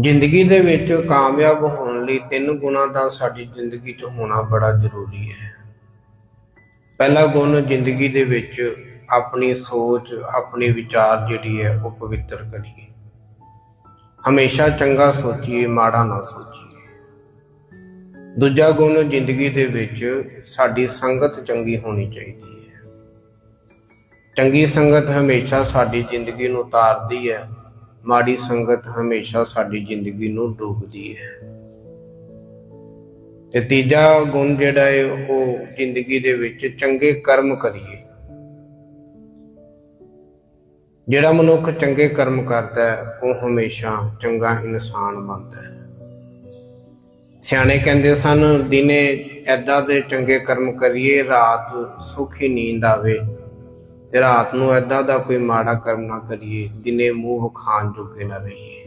ਜ਼ਿੰਦਗੀ ਦੇ ਵਿੱਚ ਕਾਮਯਾਬ ਹੋਣ ਲਈ ਤਿੰਨ ਗੁਣਾਂ ਦਾ ਸਾਡੀ ਜ਼ਿੰਦਗੀ 'ਚ ਹੋਣਾ ਬੜਾ ਜ਼ਰੂਰੀ ਹੈ। ਪਹਿਲਾ ਗੁਣ ਜ਼ਿੰਦਗੀ ਦੇ ਵਿੱਚ ਆਪਣੀ ਸੋਚ, ਆਪਣੀ ਵਿਚਾਰ ਜਿਹੜੀ ਹੈ ਉਹ ਪਵਿੱਤਰ ਕਰੀਏ। ਹਮੇਸ਼ਾ ਚੰਗਾ ਸੋਚੀਏ, ਮਾੜਾ ਨਾ ਸੋਚੀਏ। ਦੂਜਾ ਗੁਣ ਜ਼ਿੰਦਗੀ ਦੇ ਵਿੱਚ ਸਾਡੀ ਸੰਗਤ ਚੰਗੀ ਹੋਣੀ ਚਾਹੀਦੀ ਹੈ। ਚੰਗੀ ਸੰਗਤ ਹਮੇਸ਼ਾ ਸਾਡੀ ਜ਼ਿੰਦਗੀ ਨੂੰ ਉਤਾਰਦੀ ਹੈ। ਮਾੜੀ ਸੰਗਤ ਹਮੇਸ਼ਾ ਸਾਡੀ ਜ਼ਿੰਦਗੀ ਨੂੰ ਡੂਬਦੀ ਹੈ। ਤੇ ਤੀਜਾ ਗੁਣ ਜਿਹੜਾ ਹੈ ਉਹ ਜ਼ਿੰਦਗੀ ਦੇ ਵਿੱਚ ਚੰਗੇ ਕਰਮ ਕਰੀਏ। ਜਿਹੜਾ ਮਨੁੱਖ ਚੰਗੇ ਕਰਮ ਕਰਦਾ ਹੈ, ਉਹ ਹਮੇਸ਼ਾ ਚੰਗਾ ਇਨਸਾਨ ਬਣਦਾ ਹੈ। ਸਿਆਣੇ ਕਹਿੰਦੇ ਸਨ, ਦਿਨੇ ਐਦਾਂ ਦੇ ਚੰਗੇ ਕਰਮ ਕਰੀਏ, ਰਾਤ ਸੁਖੀ ਨੀਂਦ ਆਵੇ ਤੇ ਰਾਤ ਨੂੰ ਐਦਾਂ ਦਾ ਕੋਈ ਮਾੜਾ ਕਰਮ ਨਾ ਕਰੀਏ ਦਿਨੇ ਮੂੰਹ ਖਾਣ ਜੋਗੇ ਨਾ ਰਹੀਏ।